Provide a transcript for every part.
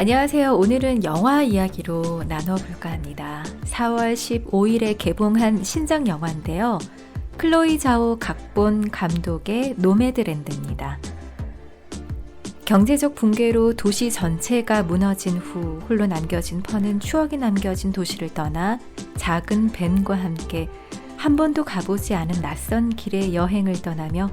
안녕하세요. 오늘은 영화 이야기로 나눠볼까 합니다. 4월 15일에 개봉한 신작 영화인데요. 클로이 자오 각본 감독의 노매드랜드입니다. 경제적 붕괴로 도시 전체가 무너진 후 홀로 남겨진 펀은 추억이 남겨진 도시를 떠나 작은 벤과 함께 한 번도 가보지 않은 낯선 길의 여행을 떠나며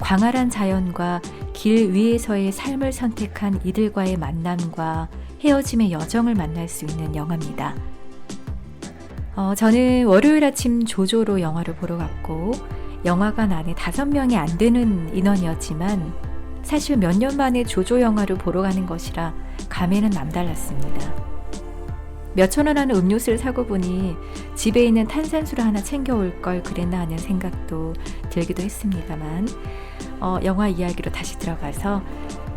광활한 자연과 길 위에서의 삶을 선택한 이들과의 만남과 헤어짐의 여정을 만날 수 있는 영화입니다. 어, 저는 월요일 아침 조조로 영화를 보러 갔고 영화관 안에 다섯 명이 안 되는 인원이었지만 사실 몇 년 만에 조조 영화를 보러 가는 것이라 감회는 남달랐습니다. 몇천 원 하는 음료수를 사고 보니 집에 있는 탄산수를 하나 챙겨올 걸 그랬나 하는 생각도 들기도 했습니다만 어, 영화 이야기로 다시 들어가서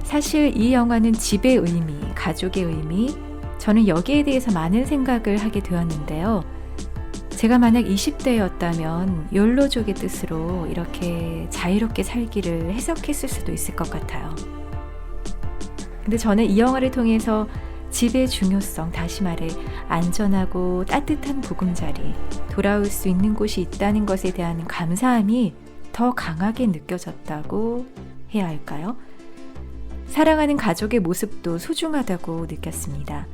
사실 이 영화는 집의 의미, 가족의 의미, 저는 여기에 대해서 많은 생각을 하게 되었는데요. 제가 만약 20대였다면 욜로족의 뜻으로 이렇게 자유롭게 살기를 해석했을 수도 있을 것 같아요. 근데 저는 이 영화를 통해서 집의 중요성, 다시 말해 안전하고 따뜻한 보금자리, 돌아올 수 있는 곳이 있다는 것에 대한 감사함이 더 강하게 느껴졌다고 해야 할까요? 사랑하는 가족의 모습도 소중하다고 느꼈습니다.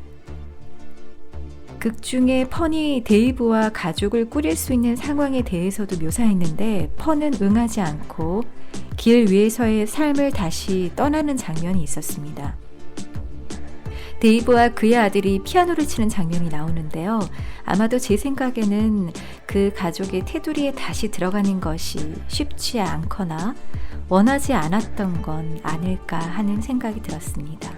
극 중에 펀이 데이브와 가족을 꾸릴 수 있는 상황에 대해서도 묘사했는데 펀은 응하지 않고 길 위에서의 삶을 다시 떠나는 장면이 있었습니다. 데이브와 그의 아들이 피아노를 치는 장면이 나오는데요. 아마도 제 생각에는 그 가족의 테두리에 다시 들어가는 것이 쉽지 않거나 원하지 않았던 건 아닐까 하는 생각이 들었습니다.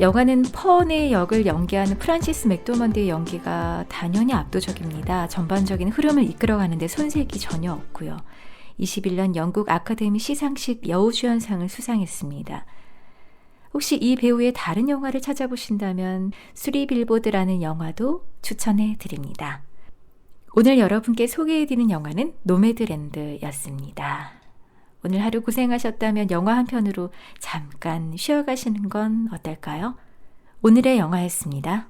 영화는 펀의 역을 연기하는 프란시스 맥도먼드의 연기가 당연히 압도적입니다. 전반적인 흐름을 이끌어가는데 손색이 전혀 없고요. 21년 영국 아카데미 시상식 여우주연상을 수상했습니다. 혹시 이 배우의 다른 영화를 찾아보신다면 수리 빌보드라는 영화도 추천해 드립니다. 오늘 여러분께 소개해 드리는 영화는 노매드랜드였습니다. 오늘 하루 고생하셨다면 영화 한 편으로 잠깐 쉬어가시는 건 어떨까요? 오늘의 영화였습니다.